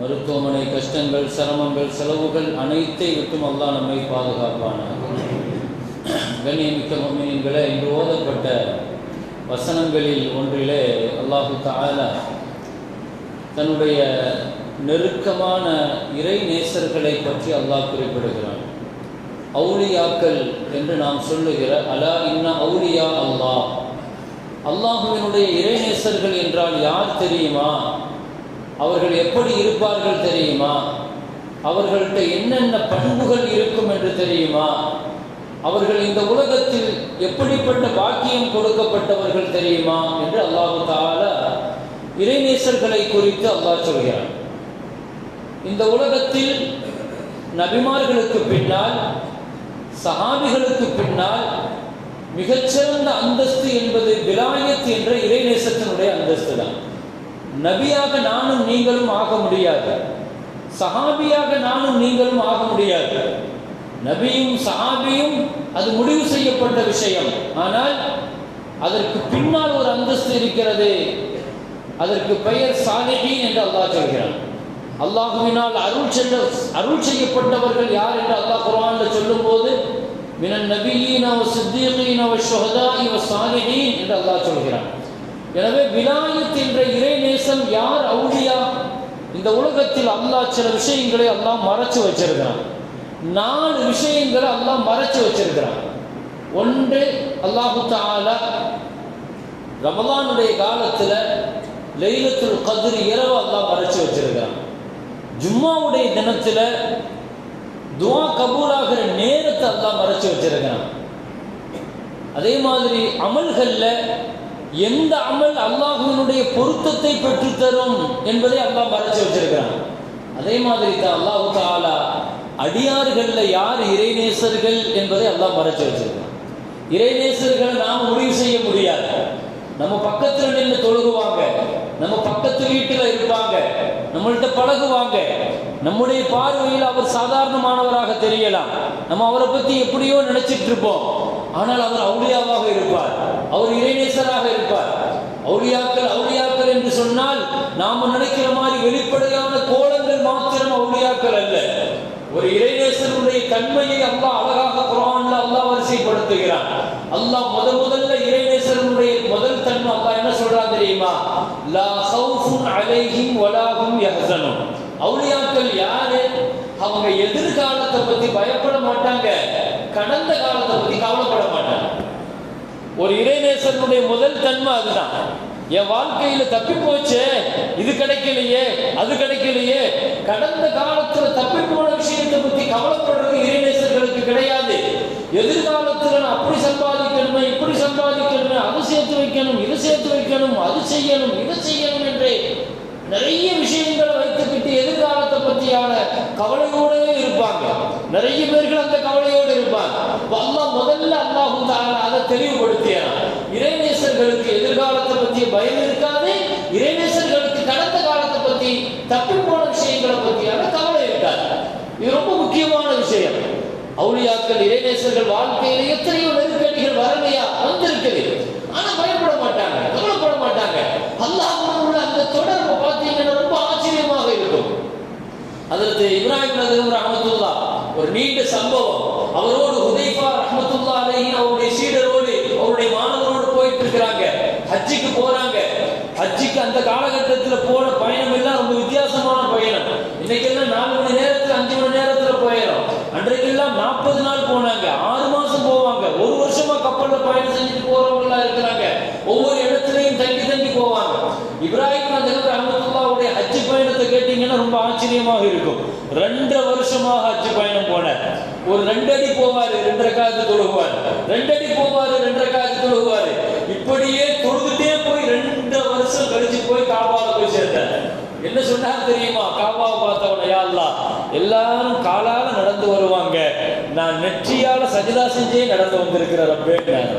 மருத்துவமனை கஷ்டங்கள் சிரமங்கள் செலவுகள் அனைத்தை விட்டும் அல்லாஹ் நம்மை பாதுகாப்பான கண்ணியமிக்க மம்மியன்களே இன்று ஓதப்பட்ட வசனங்களில் ஒன்றிலே அல்லாஹு தாலா தன்னுடைய நெருக்கமான இறை நேசர்களை பற்றி அல்லாஹ் குறிப்பிடுகிறான். அவுலியாக்கள் என்று நாம் சொல்லுகிற அலா இன்ன அவுலியா அல்லாஹ். அல்லாஹுவினுடைய இறைநேசர்கள் என்றால் யார் தெரியுமா? அவர்கள் எப்படி இருப்பார்கள் தெரியுமா? அவர்கள்ட்ட என்னென்ன பண்புகள் இருக்கும் என்று தெரியுமா? அவர்கள் இந்த உலகத்தில் எப்படிப்பட்ட பாக்கியம் கொடுக்கப்பட்டவர்கள் தெரியுமா? என்று அல்லாஹு தால இறைநேசர்களை குறித்து அல்லாஹ் சொல்கிறார் இந்த உலகத்தில் நபிமார்களுக்கு பின்னால் சஹாபிகளுக்கு பின்னால் மிகச்சிறந்த அந்தஸ்து என்பது விலாயத் என்ற இறைநேசத்தினுடைய அந்தஸ்து தான் நபியாக நானும் நீங்களும் ஆக முடியாது. சஹாபியாக நானும் நீங்களும் ஆக முடியாது. நபியும் சஹாபியும் அது முடிவு செய்யப்பட்ட விஷயம். ஆனால் அதற்கு பின்னால் ஒரு அந்தஸ்து இருக்கிறது. அதற்கு பெயர் சாலிஹீன் என்று அல்லாஹ் சொல்கிறான். அல்லாஹுவினால் அருள் செல்ல அருள் செய்யப்பட்டவர்கள் யார் என்று அல்லாஹ் குரான்ல சொல்லும் போது மினன் நபியீன அவ சித்தீகீன வ ஷுஹதாஇ வ சாலிஹீன் என்று அல்லாஹ் சொல்கிறான். எனவே விலாயத் என்ற இறைநேசம் யார் அவுலியா இந்த உலகத்தில் அல்லாஹ் சில விஷயங்களை அல்லாஹ் மறைச்சு வச்சிருக்கிறான். நாலு விஷயங்களை அல்லாஹ் மறைச்சு வச்சிருக்கிறான். ஒன்று அல்லாஹு தாலா ரமலானுடைய காலத்தில் லைலத்துல் கதிர் இரவு அல்லாஹ் மறைச்சு வச்சிருக்கிறான். ஜும்மாவுடைய தினத்தில் துவா கபூலாகிற நேரத்தை அல்லாஹ் மறைச்சு வச்சிருக்கிறான். அதே மாதிரி அமல்களில் எந்த அமல் அல்லாஹுவினுடைய பொருத்தத்தை பெற்றுத்தரும் என்பதை அல்லாஹ் மறைச்சு வச்சிருக்கிறான். அதே மாதிரி தான் அல்லாஹு தாலா அடியார்கள்ல யார் இறைநேசர்கள் என்பதை அல்லாஹ் மறைச்சு வச்சிருக்கான் இறைநேசர்களை நாம் முடிவு செய்ய முடியாது. நம்ம பக்கத்தில் நின்று தொழுகுவாங்க. நம்ம பக்கத்து வீட்டில் இருப்பாங்க. நம்மள்கிட்ட பழகுவாங்க. நம்முடைய பார்வையில் அவர் சாதாரணமானவராக தெரியலாம். நம்ம அவரை பற்றி எப்படியோ நினைச்சிட்டு இருப்போம். ஆனால் அவர் அவுளியாவாக இருப்பார். அவர் இறைநேசராக இருப்பார். அவுளியாக்கள் அவுளியாக்கள் என்று சொன்னால் நாம நினைக்கிற மாதிரி வெளிப்படையான கோலங்கள் மாத்திரம் அவுளியாக்கள் அல்ல. ஒரு இறைநேசனுடைய தன்மையை அல்லாஹ் அழகாக குரான்ல அல்லாஹ் வரிசைப்படுத்துகிறான். அல்லாஹ் முத முதல்ல இறைநேசனுடைய முதல் தன்மை அல்லாஹ் என்ன சொல்றான் தெரியுமா? லா ஹவுஃபுன் அலைஹிம் வலாஹும் யஹ்சனுன். அவுளியாக்கள் யாரு? அவங்க எதிர்காலத்தை பத்தி பயப்பட மாட்டாங்க. கடந்த காலத்தை பத்தி கவலைப்பட மாட்டாங்க. ஒரு இறைநேசனுடைய முதல் தன்மை அதுதான். என் வாழ்க்கையில தப்பி போச்சு இது கிடைக்கலையே அது கிடைக்கலையே. கடந்த காலத்துல தப்பி போன விஷயத்தை பத்தி கவலைப்படுறது இறைநேசர்களுக்கு கிடையாது. எதிர்காலத்துல நான் அப்படி சம்பாதிக்கணுமே இப்படி சம்பாதிக்கணுமே அது சேர்த்து வைக்கணும் இது சேர்த்து வைக்கணும் அது செய்யணும் இது செய்யணும் என்று நிறைய விஷயங்கள் கவலையோடு இருப்பாங்க. நிறைய பேர்கள் அந்த கவலையோடு இருப்பாங்க. அல்லாஹ் முதல்ல அல்லாஹு தாலா அதை தெளிவுபடுத்தியான் இறைநேசர்களுக்கு எதிர்காலத்தை பத்தி பயம் இருக்காது. இறைநேசர்களுக்கு கடந்த காலத்தை பற்றி தப்பி போன விஷயங்களை பற்றியான கவலை இருக்காது. இது ரொம்ப முக்கியமான விஷயம். அவுளியாக்கள் இறைநேசர்கள் வாழ்க்கையில எத்தனையோ நெருக்கடிகள் வரலையா வந்திருக்கிறது. ஆனா பயப்பட மாட்டாங்க கவலைப்பட மாட்டாங்க அல்லாஹ் அந்த தொடர்பை பார்த்தீங்கன்னா ரொம்ப ஆச்சரியமாக இருக்கும் அதற்கு ரஹமத்துல்லா. ஒரு நீண்ட சம்பவம். அவரோடு ஹுதைஃபா ரஹமத்துல்லா அலையின் அவருடைய சீடரோடு அவருடைய மாணவரோடு போயிட்டு இருக்கிறாங்க ஹஜ்ஜிக்கு போறாங்க. ஹஜ்ஜிக்கு அந்த காலகட்டத்தில் போன பயணம் எல்லாம் ரொம்ப வித்தியாசமான கேட்டீங்கன்னா ரொம்ப ஆச்சரியமாக இருக்கும். ரெண்டரை வருஷமாக ஹஜ் பயணம் போனார். ஒரு ரெண்டடி அடி போவாரு ரெண்டரை காலத்து தொழுகுவார். ரெண்டடி அடி போவாரு ரெண்டரை காலத்து தொழுகுவாரு. இப்படியே தொழுதுட்டே போய் ரெண்டு வருஷம் கழிச்சு போய் காபால போய் சேர்ந்தார். என்ன சொன்னார் தெரியுமா? காபாவை பார்த்தவன யா எல்லாரும் காலால நடந்து வருவாங்க. நான் நெற்றியால சஜிதா செஞ்சே நடந்து வந்திருக்கிற ரப்பேன்னாரு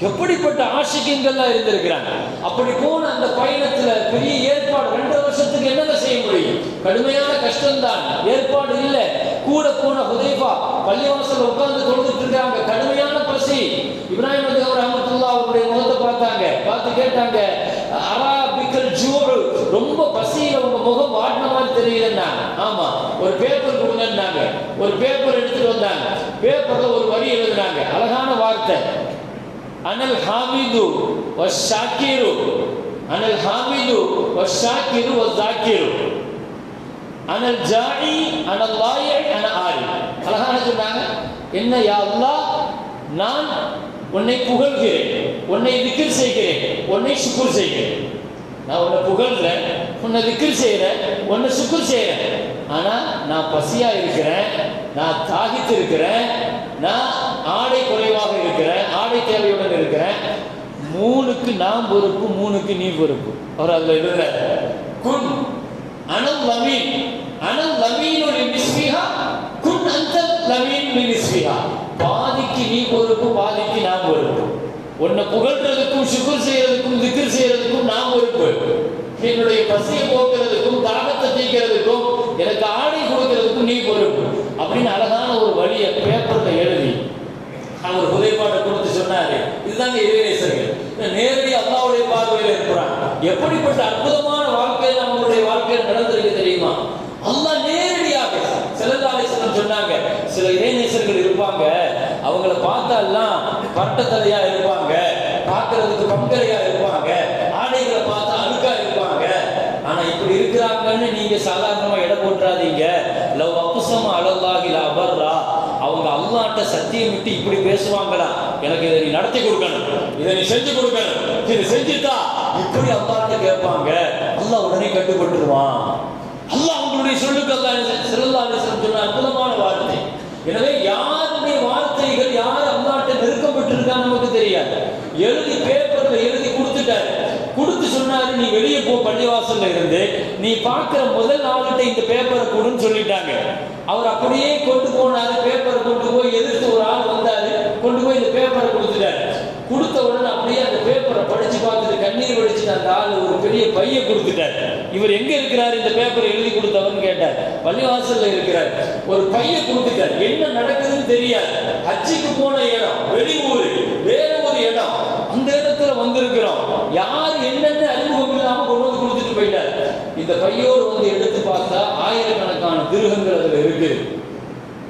எப்படிப்பட்ட ஆசிரியங்கள்லாம் இருந்திருக்கிறாங்க? அப்படி போன அந்த பயணத்துல பெரிய ஏற்பாடு ரெண்டு வருஷத்துக்கு என்னென்ன செய்ய முடியும்? கடுமையான கஷ்டம்தான். ஏற்பாடு இல்லை. கூட போன ஹுதைபா பள்ளிவாசல் உட்கார்ந்து கொடுத்துட்டு இருக்காங்க கடுமையான பசி. இப்ராஹிம் அவர் அஹமத்துல்லா அவருடைய முகத்தை பார்த்தாங்க. பார்த்து கேட்டாங்க அரா பிக்கல் ஜூரு. ரொம்ப பசியில உங்க முகம் வாடின மாதிரி தெரியலன்னா ஆமா ஒரு பேப்பர் கொடுங்கன்னாங்க. ஒரு பேப்பர் எடுத்துட்டு வந்தாங்க. பேப்பர்ல ஒரு வரி எழுதுனாங்க. அழகான வார்த்தை. அனல் ஹாமிது வஷாக்கிரு. அனல் ஹாமிது வஷாக்கிரு வஸாக்கிரு அனல் ஜாஇ அனல் லாயி அன ஆரி. அழகான சொன்னாங்க. என்ன யா அல்லாஹ் நான் உன்னை புகழ்கிறேன். உன்னை திக்ர் செய்கிறேன். உன்னை சுக்குர் செய்கிறேன். நான் உன்னை புகழ்கிறேன் உன்னை திக்ர் செய்கிறேன். உன்னை சுக்குர் செய்கிறேன். ஆனா நான் பசியாக இருக்கிறேன். நான் தாகித்து இருக்கிறேன் நான் ஆடை குறைவாக இருக்கிறேன். ஆடை தேவையுடன் இருக்கிறேன். மூணுக்கு நான் பொறுப்பு மூணுக்கு நீ பொறுப்பு. அவர் அதில் எழுதுற குன் அனல் லமீன் அனல் லமீனு நிஸ்பிஹா குன் அந்த லமீன் நிஸ்பிஹா. பாதிக்கு நீ பொறுப்பு பாதிக்கு நான் பொறுப்பு. உன்னை புகழ்றதுக்கும் சுகர் செய்யறதுக்கும் திக்கர் செய்யறதுக்கும் நான் பொறுப்பு. என்னுடைய பசியை போக்குறதுக்கும் தாகத்தை தீக்கிறதுக்கும் எனக்கு ஆடை கொடுக்கறதுக்கும் நீ பொறுப்பு. அப்படின்னு அழகான ஒரு வழியை பேப்பர்ல எழுதி அவர் உதவிப்பாட்டை கொடுத்து சொன்னாரு. இதுதாங்க இறைநேசர்கள் நேரடி அல்லாவுடைய பார்வையில் இருக்கிறான். எப்படிப்பட்ட அற்புதமான வாழ்க்கை நம்மளுடைய வாழ்க்கையில் நடந்திருக்கு தெரியுமா? அல்லாஹ் நேரடியாக சிலதாலேசனம் சொன்னாங்க சில இறைநேசர்கள் இருப்பாங்க. அவங்கள பார்த்தாலாம் பட்டத்தலையா இருப்பாங்க. பார்க்கறதுக்கு பங்கரையா இருப்பாங்க. ஆடைகளை பார்த்தா அழுக்கா இருப்பாங்க. ஆனா இப்படி இருக்கிறாங்கன்னு நீங்க சாதாரணமா இடம் போட்டுறாதீங்க லவ் அப்புசமா அலல்லாஹில அபர்ரா அவங்க அல்லாட்ட சத்தியம் விட்டு இப்படி பேசுவாங்களா? எனக்கு இதை நீ நடத்தி கொடுக்கணும். இதை நீ செஞ்சு கொடுக்கணும். இதை செஞ்சுட்டா இப்படி அல்லாட்ட கேட்பாங்க. அல்லாஹ் உடனே கட்டுப்பட்டுருவான். அல்லாஹ் உங்களுடைய சொல்லுக்கு அல்லாஹ் சிறந்தாலே சொன்ன அற்புதமான வார்த்தை. எனவே யாருடைய வார்த்தைகள் யார் அல்லாட்ட நெருக்கப்பட்டிருக்கான்னு நமக்கு தெரியாது. எழுதி பேப்பர்ல எழுதி கொடுத்துட்டாரு. கொடுத்து சொன்னாரு நீ வெளியே போ பள்ளிவாசல்ல இருந்து. நீ பார்க்கிற முதல் ஆளுகிட்ட இந்த பேப்பரை கொடுன்னு சொல்லிட்டாங்க. அவர் அப்படியே கொண்டு போனாரு பேப்பரை கொண்டு போய் எதிர்த்து ஒரு ஆள் வந்தாரு கொண்டு போய் இந்த பேப்பரை கொடுத்துட்டாரு. கொடுத்த உடனே அப்படியே அந்த பேப்பரை படிச்சு பார்த்துட்டு கண்ணீர் வடிச்சுட்டு அந்த ஆள் ஒரு பெரிய பைய கொடுத்துட்டார். இவர் எங்க இருக்கிறாரு இந்த பேப்பரை எழுதி கொடுத்தவர்னு கேட்டார். பள்ளிவாசல்ல இருக்கிறார். ஒரு பைய கொடுத்துட்டார். என்ன நடக்குதுன்னு தெரியாது. ஹஜ்ஜிக்கு போன இடம் வெளியூர் வேற ஒரு இடம். அந்த இடத்துல வந்திருக்கிறோம். யார் என்னென்ன அறிமுகம் இல்லாம கொண்டு வந்து கொடுத்துட்டு போயிட்டார்? இந்த பையோடு வந்து எடுத்து பார்த்தா ஆயிரக்கணக்கான திருகங்கள் அதுல இருக்கு.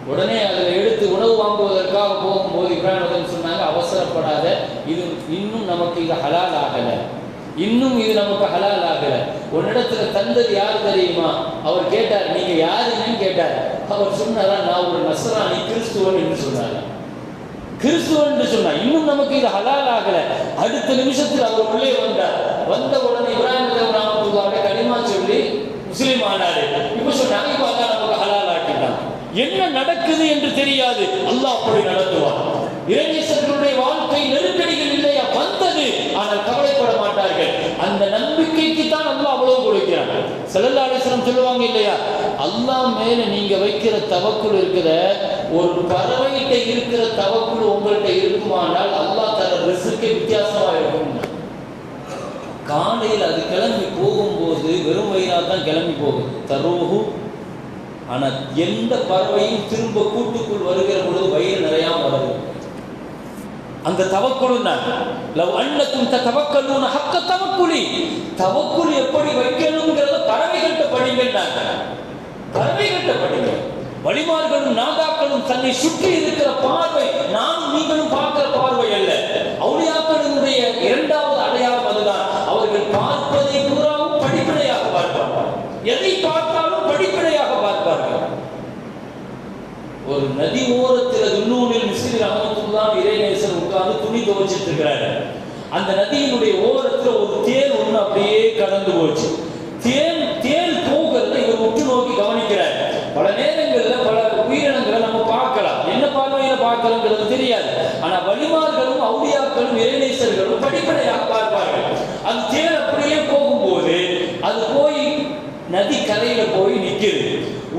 உடனே அதில் எடுத்து உணவு வாங்குவதற்காக போகும்போது இப்ராஹிம் சொன்னாங்க அவசரப்படாத இது இன்னும் நமக்கு இது ஹலால் ஆகல. இன்னும் இது நமக்கு ஹலால் ஆகல. உன்னிடத்துல தந்தது யார் தெரியுமா? அவர் கேட்டார் நீங்க யாருன்னு கேட்டார். அவர் சொன்னாரா நான் ஒரு நசராணி கிறிஸ்துவன் என்று சொன்னார். கிறிஸ்துவன் என்று சொன்னார் இன்னும் நமக்கு இது ஹலால் ஆகல. அடுத்த நிமிஷத்தில் அவர் உள்ளே வந்தார். வந்த உடனே இப்ராஹிம் ராமத்துல்லாவை கனிமா சொல்லி முஸ்லீம் ஆனாரு. இப்ப சொன்னாங்க இப்ப அல்லா நமக்கு ஹலால் ஆக்கிட்டான். என்ன நடக்குது என்று தெரியாது. அல்லாஹ் அப்படி நடத்துவான். இளைஞர்களுடைய வாழ்க்கை நெருக்கடிகள் இல்லையா? வந்தது. ஆனால் கவலைப்பட மாட்டார்கள். அந்த நம்பிக்கைக்கு தான் அல்லாஹ் அவ்வளவு கொடுக்கிறான். செல்லல்லாடேஸ்வரம் சொல்லுவாங்க இல்லையா? அல்லாஹ் மேல நீங்க வைக்கிற தவக்குள் இருக்கிற ஒரு பறவைகிட்ட இருக்கிற தவக்குள் உங்கள்கிட்ட இருக்குமானால் அல்லாஹ் தர ரிசுக்கே வித்தியாசமா இருக்கும் காலையில் அது கிளம்பி போகும்போது வெறும் வயிறாக தான் கிளம்பி போகுது. தரோகு ஆனால் எந்த பறவையும் திரும்ப கூட்டுக்குள் வருகிற பொழுது வயிறு நிறையா வருது அந்த தவக்குழு லவ் அன்னக்கும் தவக்கலூன ஹக்க தவக்குழி. தவக்குள் எப்படி வைக்கணுங்கிறத பறவைகள்கிட்ட படிங்கன்னாங்க பறவைகள்கிட்ட படிங்க. வழிமார்களும் நாதாக்களும் தன்னை சுற்றி இருக்கிற பார்வை நானும் நீங்களும் பார்க்கிற பார்வை அல்ல. அவுளியாக்களினுடைய இரண்டாவது அடையாளம் அதுதான். அவர்கள் பார்ப்பதை பூராவும் படிப்படையாக பார்ப்பார்கள். எதை பார்த்தாலும் படிப்படையாக பார்ப்பார்கள். ஒரு நதி ஓரத்தில் துன்னூனில் மிஸ்ரி ரஹமத்துல்லாம் இறைநேசர் உட்கார்ந்து துணி துவைச்சிட்டு இருக்கிறாரு. அந்த நதியினுடைய ஓரத்துல ஒரு தேர் ஒன்று அப்படியே கடந்து போச்சு. தேர் பார்வையில தெரியாது. ஆனா வழிமார்களும் அவுடியாக்களும் இறைநேசர்களும் படிப்படையாக பார்ப்பார்கள். அந்த தேர் அப்படியே போகும்போது அது போய் நதி கரையில போய் நிக்குது.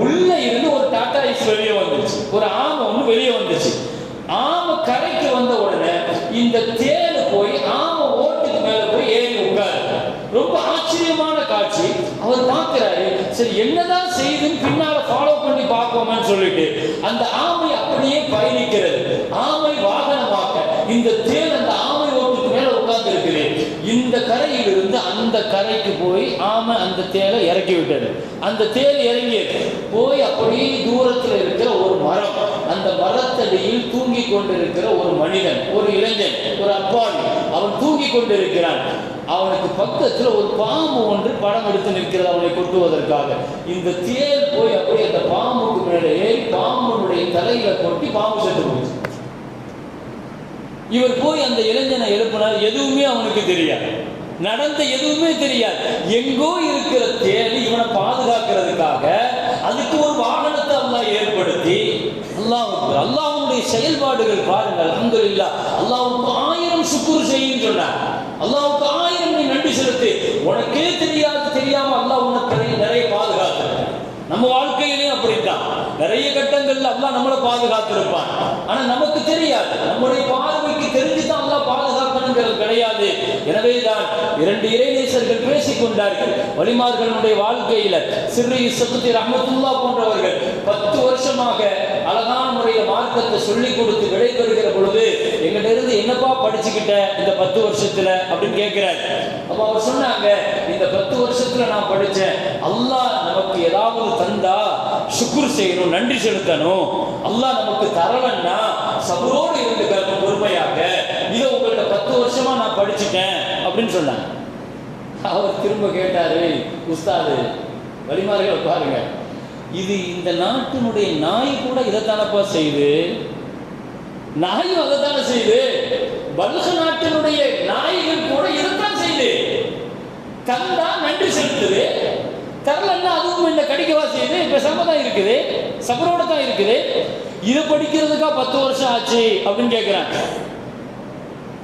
உள்ள இருந்து ஒரு டாடா ஐஸ் வெளியே வந்துச்சு. ஒரு ஆமை ஒண்ணு வெளியே வந்துச்சு. ஆமை கரைக்கு வந்த உடனே இந்த தேர் போய் ஆமை ஓட்டுக்கு மேல போய் ஏறி உட்காரு. ரொம்ப ஆச்சரியமான காட்சி. அவர் பார்க்கிறாரு சரி என்னதான் செய்துன்னு பின்னால ஃபாலோ பண்ணி பார்ப்போமேன்னு சொல்லிட்டு அந்த ஆமை அப்படியே பயணிக்கிறது ஆமை வாகனமாக்க இந்த தேன் அந்த ஆமை ஓட்டுக்கு மேல உட்கார்ந்து இருக்குது இந்த கரையில் இருந்து அந்த கரைக்கு போய் ஆமை அந்த தேலை இறக்கி விட்டது. அந்த தேல் இறங்கியது. போய் அப்படியே தூரத்தில் இருக்கிற ஒரு மரம். அந்த மரத்தடியில் தூங்கி கொண்டிருக்கிற ஒரு மனிதன் ஒரு இளைஞன் ஒரு அப்பான் அவன் தூங்கி கொண்டிருக்கிறான். அவனுக்கு பக்கத்துல ஒரு பாம்பு ஒன்று படம் எடுத்து நிற்கிறது அவனை கொட்டுவதற்காக. இந்த தேர் போய் அப்படியே அந்த பாம்புக்கு மேலே பாம்புடைய தலையில கொட்டி பாம்பு செத்து போச்சு. இவர் போய் அந்த இளைஞனை எழுப்பினார். எதுவுமே அவனுக்கு தெரியாது. நடந்த எதுவுமே தெரியாது. எங்கோ இருக்கிற தேடி இவனை பாதுகாக்கிறதுக்காக அதுக்கு ஒரு வாகனத்தை அல்லாஹ் ஏற்படுத்தி அல்லாவுக்கு அல்லாவுடைய செயல்பாடுகள் பாருங்கள் இல்லையா அல்லாவுக்கு ஆயிரம் சுக்குறு செய்யும் சொன்னார் அல்லாவுக்கு ஆயிரம் நீ நன்றி செலுத்து. உனக்கே தெரியும் அல்லாஹ் உனக்கு நிறைய- நிறைய பாதுகாத்து நம்ம வாழ்க்கையிலேயும் அப்படித்தான் நிறைய கட்டங்கள்ல அல்லாஹ் நம்மளை பாதுகாத்திருப்பான். ஆனா நமக்கு தெரியாது. நம்முடைய பார்வைக்கு தெரிஞ்சுதான் அல்லா பாதுகாக்கணுங்கிறது கிடையாது. எனவேதான் இரண்டு இறைநேசர்கள் பேசிக் கொண்டார்கள் வழிமார்களுடைய வாழ்க்கையில சிறு சத்துத்தி ரஹமத்துல்லா போன்றவர்கள் பத்து வருஷமாக அழகான முறையில மார்க்கத்தை சொல்லி கொடுத்து விடைபெறுகிற பொழுது எங்கிட்ட இருந்து என்னப்பா படிச்சுக்கிட்ட இந்த பத்து வருஷத்துல? அப்படின்னு கேட்கிறார். அப்ப அவர் சொன்னாங்க இந்த பத்து வருஷத்துல நான் படிச்சேன். அல்லாஹ் நமக்கு ஏதாவது தந்தா சுக்குர் செய்யணும் நன்றி செலுத்தணும். அல்லாஹ் நமக்கு தரலன்னா சபரோடு இருந்துக்கணும் பொறுமையாக இதை உங்கள்கிட்ட பத்து வருஷமா நான் படிச்சுட்டேன் அப்படின்னு சொன்னாங்க. அவர் திரும்ப கேட்டாரு உஸ்தாது வழிமாறுகளை பாருங்க. இது இந்த நாட்டினுடைய நாய் கூட இதைத்தானப்பா செய்யுது? நாயும் அதைத்தானே செய்யுது. பல்க நாட்டினுடைய நாய்கள் கூட இதைத்தான் செய்யுது. தந்தா நன்றி செலுத்துது. தரலன்னா அதுவும் என்ன கடிக்கவா செய்யுது பேசாம தான் இருக்குது சபரோட தான் இருக்குது. இது படிக்கிறதுக்கா பத்து வருஷம் ஆச்சு அப்படின்னு கேட்குறாங்க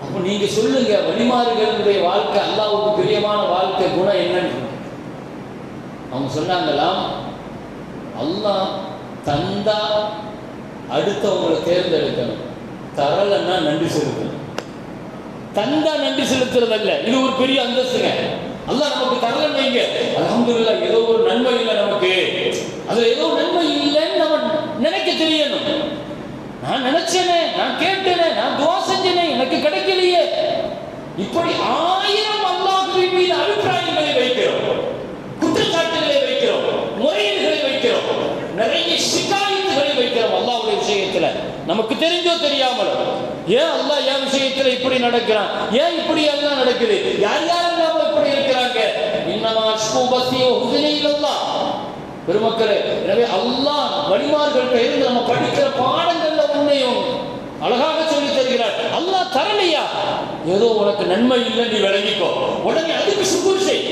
அப்போ நீங்க சொல்லுங்க வழிமாறுகளுடைய வாழ்க்கை அல்லாவுக்கு பிரியமான வாழ்க்கை குணம் என்னன்னு. அவங்க சொன்னாங்களாம் அல்லாஹ் தந்தா அடுத்தவங்களை தேர்ந்தெடுக்கணும். தரலன்னா நன்றி செலுத்தணும். தந்தா நன்றி செலுத்துறதல்ல. இது ஒரு பெரிய அந்தஸ்துங்க. அல்லாஹ் நமக்கு தரலன்னு வைங்க. அலமதுல்லா ஏதோ ஒரு நன்மை இல்லை நமக்கு. அதுல ஏதோ நன்மை இல்லைன்னு நம்ம நினைக்க தெரியணும். நான் நினைச்சேனே நான் கேட்டேனே நான் துவா செஞ்சேனே எனக்கு கிடைக்கலையே. இப்படி ஆயிரம் அல்லாஹ்வின் மீது அபிப்பிராயங்களை வைக்கிறோம். குற்றச்சாட்டுகளை வைக்கிறோம். முறையீடுகளை வைக்கிறோம். நிறைய சிக்காயத்துகளை வைக்கிறோம் அல்லாவுடைய விஷயத்துல. நமக்கு தெரிஞ்சோ தெரியாமலோ. ஏன் அல்லாஹ் என் விஷயத்துல இப்படி நடக்கிறான்? ஏன் இப்படி எல்லாம் நடக்குது? யார் யாரெல்லாம் இப்படி இருக்கிறாங்க இன்னமா அஷ்குபத்தி ஹுதுனி இல்லல்லாஹ் பெருமக்களே எனவே அல்லாஹ் வழிமார்கள்ட்ட இருந்து நம்ம படிக்கிற பாடங்கள்ல உண்மையும் அழகாக சொல்லி தருகிறார். அல்லாஹ் தரலையா ஏதோ உனக்கு நன்மை இல்லை நீ விளங்கிக்கோ. உடனே அதுக்கு சுகூர் செய்.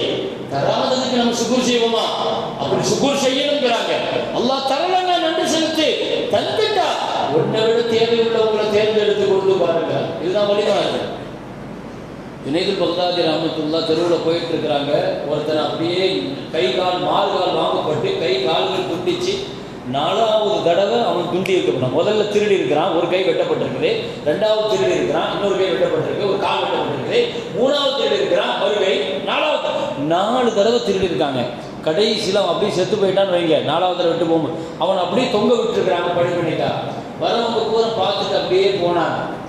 தராததுக்கு நம்ம சுகூர் செய்வோமா? அப்படி சுகூர் செய்யணுங்கிறாங்க. அல்லாஹ் தரலன்னா நன்றி செலுத்து. தந்துட்டா உன்னை விட தேவையுள்ளவங்களை தேர்ந்தெடுத்து கொண்டு பாருங்க. இதுதான் வழிமாறு ஜுனைதுல் பக்தாதி ராமத்துல்லா தெருவில் போயிட்டு இருக்கிறாங்க ஒருத்தர் அப்படியே கை கால் மார்கால் வாங்கப்பட்டு கை கால்கள் துண்டிச்சு நாலாவது தடவை அவன் துண்டி இருக்கப்படான் முதல்ல திருடி இருக்கிறான். ஒரு கை வெட்டப்பட்டிருக்குது. ரெண்டாவது திருடி இருக்கிறான். இன்னொரு கை வெட்டப்பட்டிருக்கு. ஒரு கால் வெட்டப்பட்டிருக்குது மூணாவது திருடி இருக்கிறான். ஒரு கை நாலாவது நாலு தடவை திருடி இருக்காங்க. கடைசியில் அவன் அப்படியே செத்து போயிட்டான்னு வைங்க. நாலாவது தடவை விட்டு போகும்போது. அவன் அப்படியே தொங்க விட்டுருக்கிறாங்க பழி பண்ணிட்டா. வரவங்க கூட பார்த்துட்டு அப்படியே போனான்.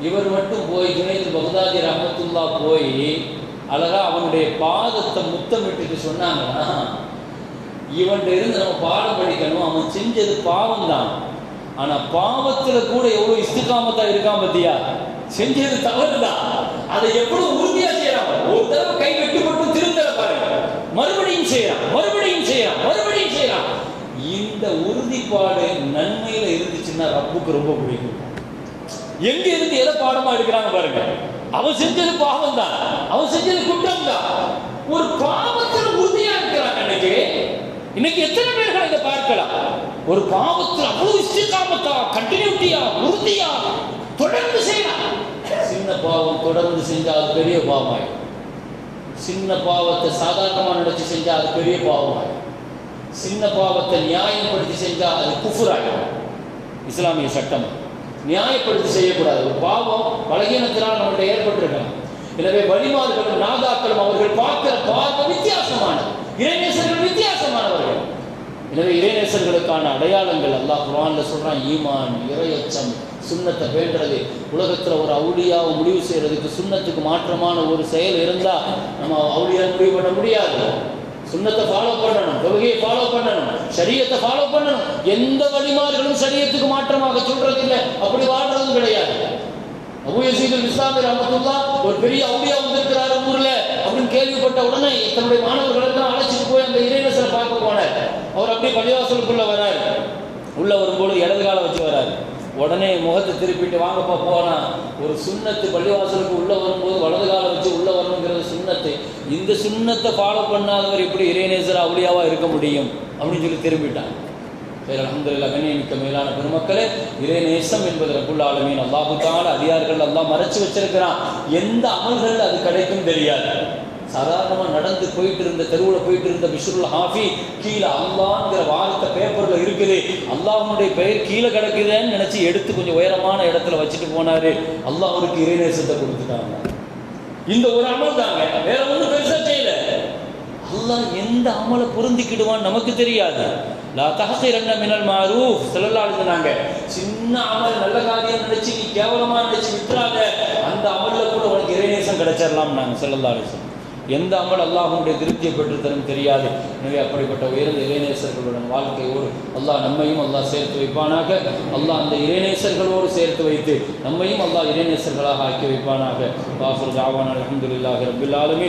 இவர் மட்டும் போய் ஜுனைது பகதாதி ரஹமத்துல்லா போய் அழகா அவனுடைய பாதத்தை முத்தமிட்டுட்டு சொன்னாங்கன்னா இவன்கிட்ட இருந்து நம்ம பாடம் படிக்கணும். அவன் செஞ்சது பாவம் தான் ஆனா பாவத்துல கூட எவ்வளவு இஸ்திகாமத்தா இருக்கான் பத்தியா? செஞ்சது தவறு தான் அதை எவ்வளவு உறுதியா செய்யறான் ஒரு தடவை கை வெட்டுப்பட்டு திருந்தல பாருங்க மறுபடியும் செய்யறான் மறுபடியும் செய்யறான் மறுபடியும் செய்யறான். இந்த உறுதிப்பாடு நன்மையில இருந்துச்சுன்னா ரப்புக்கு ரொம்ப பிடிக்கும். எங்க இருந்து எதை பாடமா எடுக்கிறாங்க பாருங்க. அவன் செஞ்சது பாவம் தான் அவன் செஞ்சது குற்றம் தான் ஒரு பாவத்தில் உறுதியா இருக்கிறாங்க இன்னைக்கு இன்னைக்கு எத்தனை பேர்கள் இதை பார்க்கலாம்? ஒரு பாவத்தில் அவ்வளவு இஷ்டகாமத்தா கண்டினியூட்டியா உறுதியா தொடர்ந்து செய்யலாம். சின்ன பாவம் தொடர்ந்து செஞ்சா அது பெரிய பாவமாயிடும். சின்ன பாவத்தை சாதாரணமா நினைச்சு செஞ்சா அது பெரிய பாவமாய் சின்ன பாவத்தை நியாயப்படுத்தி செஞ்சா அது குஃபுராயிடும். இஸ்லாமிய சட்டம். நியாயப்படுத்தி செய்யக்கூடாது. ஒரு பாவம் பலகீனத்தினால் நம்மகிட்ட ஏற்பட்டிருக்கலாம் எனவே வழிமாறுகளும் நாதாக்களும் அவர்கள் பார்க்கிற பார்வை வித்தியாசமான இறைநேசர்கள் வித்தியாசமானவர்கள். எனவே இறைநேசர்களுக்கான அடையாளங்கள் அல்லாஹ் குரான்ல சொல்றான் ஈமான் இறையச்சம் சுண்ணத்தை வேண்டுறது உலகத்தில் ஒரு அவுளியாவை முடிவு செய்யறதுக்கு சுண்ணத்துக்கு மாற்றமான ஒரு செயல் இருந்தால் நம்ம அவுளியா முடிவு பண்ண முடியாது. சுண்ணத்தை ஃபாலோ பண்ணணும் தொழுகையை ஃபாலோ பண்ணணும் சரியத்தை ஃபாலோ பண்ணணும். எந்த வழிமாறுகளும் சரியத்துக்கு மாற்றமாக சொல்றது இல்லை அப்படி வாழ்றதும் கிடையாது. அபு யசீதுல் இஸ்லாமி ரஹமத்துல்லா ஒரு பெரிய அவுடியா வந்திருக்கிறாரு ஊர்ல அப்படின்னு கேள்விப்பட்ட உடனே தன்னுடைய மாணவர்கள் எல்லாம் அழைச்சிட்டு போய் அந்த இறைநேசரை பார்க்க போனார். அவர் அப்படியே பள்ளிவாசலுக்குள்ள வராரு. உள்ள வரும்போது இடது காலம் வச்சு வராரு. உடனே முகத்தை திருப்பிட்டு வாங்கப்பா போகிறான் ஒரு சுண்ணத்து பள்ளிவாசலுக்கு உள்ளே வரும்போது வலது காலம் வச்சு உள்ளே வரணுங்கிறது சுண்ணத்து இந்த சுண்ணத்தை ஃபாலோ பண்ணாதவர் எப்படி இறைநேசர் அவளியாவாக இருக்க முடியும்? அப்படின்னு சொல்லி திரும்பிட்டான் சரி அலமதுல்லா கண்ணியமிக்க மேலான பெருமக்களே இறைநேசம் என்பது ரப்புல் ஆலமீன். அல்லாஹு அதிகாரிகள் எல்லாம் மறைச்சு வச்சிருக்கிறான். எந்த அமல்கள் அது கிடைக்கும் தெரியாது. சாதாரணமாக நடந்து போயிட்டு இருந்த தெருவில் போயிட்டு இருந்த பிஷ்ருல் ஹாஃபி கீழே அல்லாங்கிற வார்த்தை பேப்பரில் இருக்குது. அல்லாஹனுடைய பெயர் கீழே கிடக்குதுன்னு நினச்சி எடுத்து கொஞ்சம் உயரமான இடத்துல வச்சுட்டு போனார். அல்லாஹ் அவருக்கு இறைநேசத்தை கொடுத்துட்டாங்க. இந்த ஒரு அமல் தாங்க. வேற ஒன்றும் பெருசாக செய்யல. அல்லாஹ் எந்த அமலை பொருந்திக்கிடுவான் நமக்கு தெரியாது. லா தஹசிரன்ன மினல் மாரூஃப் ஸல்லல்லாஹு இருந்தாங்க சின்ன அமல் நல்ல காரியம் நினைச்சு நீ கேவலமா நினைச்சு விட்டுறாத. அந்த அமல்ல கூட உனக்கு இறைநேசம் கிடைச்சிடலாம் நாங்கள் ஸல்லல்லாஹு எந்த அமல் அல்லாஹுடைய திருப்தியை பெற்று தரும் தெரியாது. எனவே அப்படிப்பட்ட உயர்ந்த இறைநேசர்களுடன் வாழ்க்கையோடு அல்லாஹ் நம்மையும் அல்லாஹ் சேர்த்து வைப்பானாக. அல்லாஹ் அந்த இறைநேசர்களோடு சேர்த்து வைத்து நம்மையும் அல்லாஹ் இறைநேசர்களாக ஆக்கி வைப்பானாக. பாஃபர் ஜாவான் அலமதுல்லாஹ் ரபுல்லாலுமே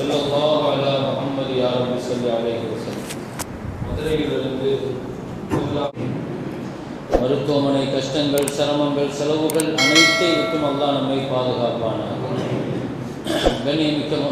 செல்ல அல்லாஹ் முகமது யாரும் சொல்லி அழைக்கிற மதுரையிலிருந்து மருத்துவமனை கஷ்டங்கள் சிரமங்கள் செலவுகள் அனைத்தையும் அல்லாஹ் நம்மை பாதுகாப்பான கண்ணியமிக்க